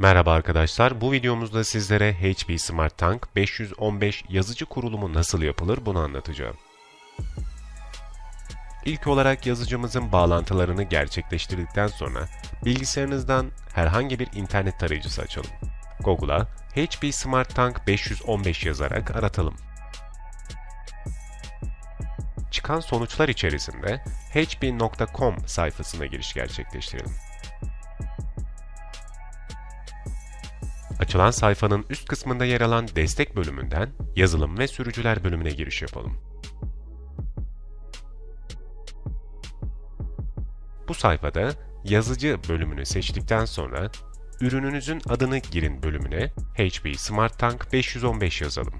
Merhaba arkadaşlar, bu videomuzda sizlere HP Smart Tank 515 yazıcı kurulumu nasıl yapılır bunu anlatacağım. İlk olarak yazıcımızın bağlantılarını gerçekleştirdikten sonra bilgisayarınızdan herhangi bir internet tarayıcısı açalım. Google'a HP Smart Tank 515 yazarak aratalım. Çıkan sonuçlar içerisinde hp.com sayfasına giriş gerçekleştirelim. Açılan sayfanın üst kısmında yer alan destek bölümünden yazılım ve sürücüler bölümüne giriş yapalım. Bu sayfada yazıcı bölümünü seçtikten sonra ürününüzün adını girin bölümüne HP Smart Tank 515 yazalım.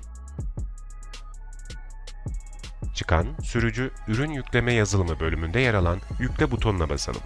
Çıkan sürücü ürün yükleme yazılımı bölümünde yer alan yükle butonuna basalım.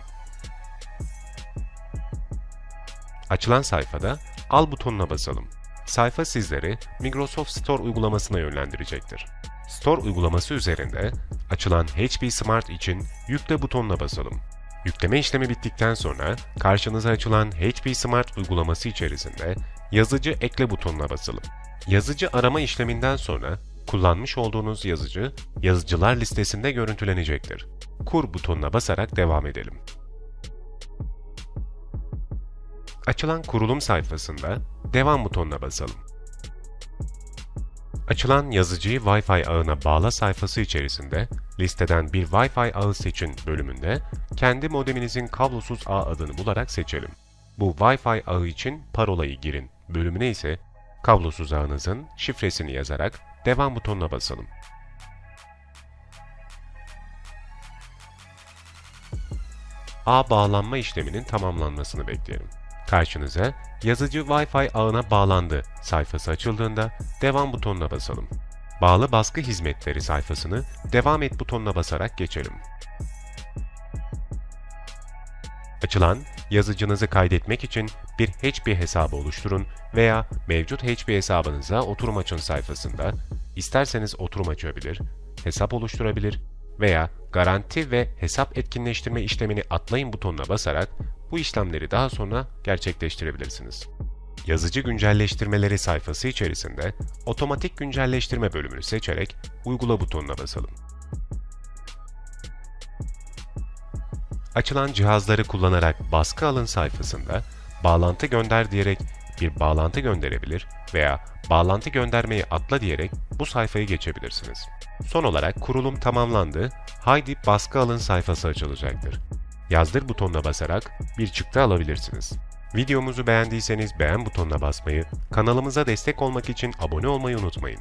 Açılan sayfada Al butonuna basalım. Sayfa sizleri Microsoft Store uygulamasına yönlendirecektir. Store uygulaması üzerinde açılan HP Smart için Yükle butonuna basalım. Yükleme işlemi bittikten sonra karşınıza açılan HP Smart uygulaması içerisinde Yazıcı Ekle butonuna basalım. Yazıcı arama işleminden sonra kullanmış olduğunuz yazıcı yazıcılar listesinde görüntülenecektir. Kur butonuna basarak devam edelim. Açılan kurulum sayfasında Devam butonuna basalım. Açılan yazıcıyı Wi-Fi ağına bağla sayfası içerisinde listeden bir Wi-Fi ağı seçin bölümünde kendi modeminizin kablosuz ağ adını bularak seçelim. Bu Wi-Fi ağı için parolayı girin bölümüne ise kablosuz ağınızın şifresini yazarak Devam butonuna basalım. Ağ bağlanma işleminin tamamlanmasını bekleyelim. Karşınıza yazıcı Wi-Fi ağına bağlandı sayfası açıldığında devam butonuna basalım. Bağlı baskı hizmetleri sayfasını devam et butonuna basarak geçelim. Açılan yazıcınızı kaydetmek için bir HP hesabı oluşturun veya mevcut HP hesabınıza oturum açın sayfasında isterseniz oturum açabilir, hesap oluşturabilir veya garanti ve hesap etkinleştirme işlemini atlayın butonuna basarak bu işlemleri daha sonra gerçekleştirebilirsiniz. Yazıcı güncelleştirmeleri sayfası içerisinde otomatik güncelleştirme bölümünü seçerek uygula butonuna basalım. Açılan cihazları kullanarak baskı alın sayfasında bağlantı gönder diyerek bir bağlantı gönderebilir veya bağlantı göndermeyi atla diyerek bu sayfayı geçebilirsiniz. Son olarak kurulum tamamlandı, haydi baskı alın sayfası açılacaktır. Yazdır butonuna basarak bir çıktı alabilirsiniz. Videomuzu beğendiyseniz beğen butonuna basmayı, kanalımıza destek olmak için abone olmayı unutmayın.